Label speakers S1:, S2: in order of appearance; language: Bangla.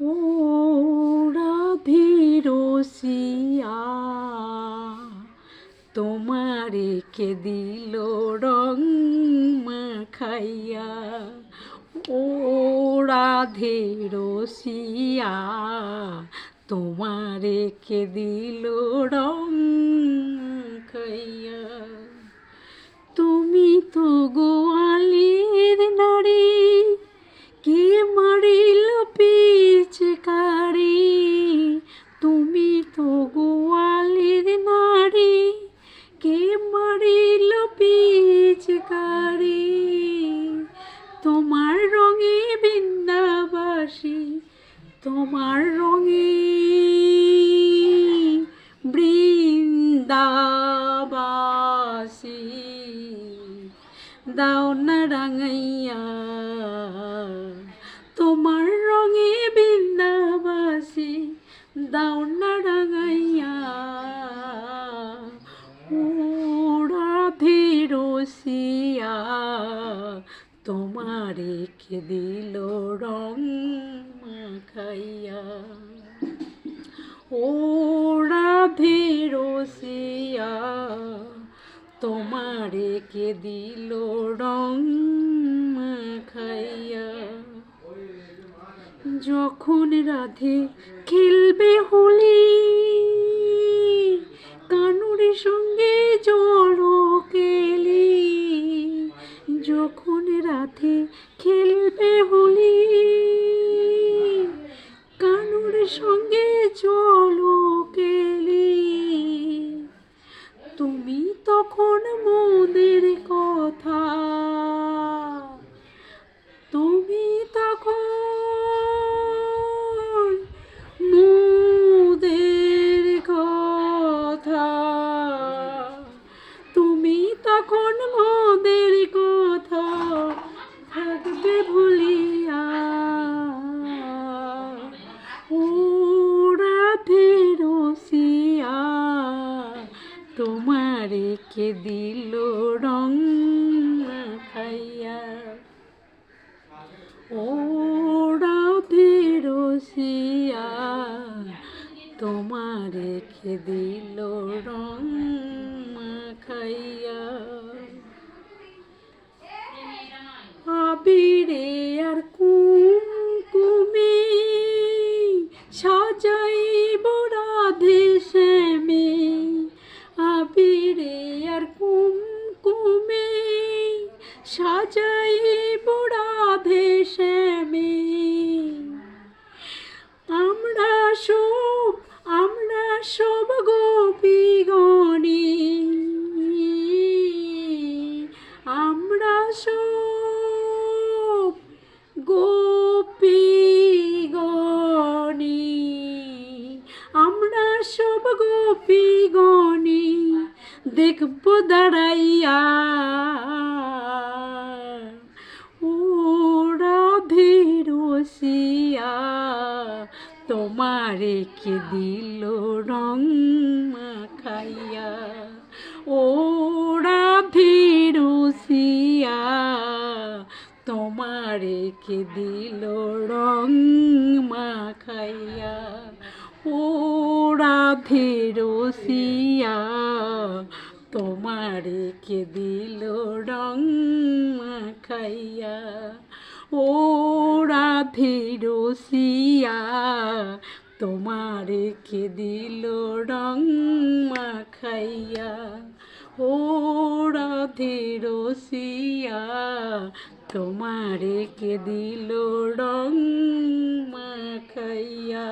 S1: ও রাধিরসিয়া তোমারে কে দিল রং মাখাইয়া? ও রাধে রসিয়া তোমারে কে দিল রং খাইয়া তুমি তো গোয়ালির তোমার রঙে বৃন্দাবাসী। দাও না রাঙাইয়া তোমার রঙে বৃন্দাবাসী। দাও না রাঙাইয়া। তোমারে কে দিল রং মাখাইয়া? ও রাধে রসিয়া, তোমারে কে দিল রং মাখাইয়া? যখন রাধে খেলবে হোলি, কানুর সঙ্গে জল সঙ্গে জল কে দিল রং খাইয়া ওরা রসিয়া তোমারে রেখে দিল রং খাইয়া দাঁড়াইয়া ও রাধে রসিয়া তোমারে কে দিল রং মাখাইয়া? ও রাধে তোমারে কে দিল রং মাখাইয়া? ও রাধে রসিয়া তোমারে কে দিল রং খাইয়া ও রাধে রসিয়া, তোমারে কে দিল রং মাখাইয়া? ও রাধে রসিয়া, তোমারে কে দিল রং মাখাইয়া?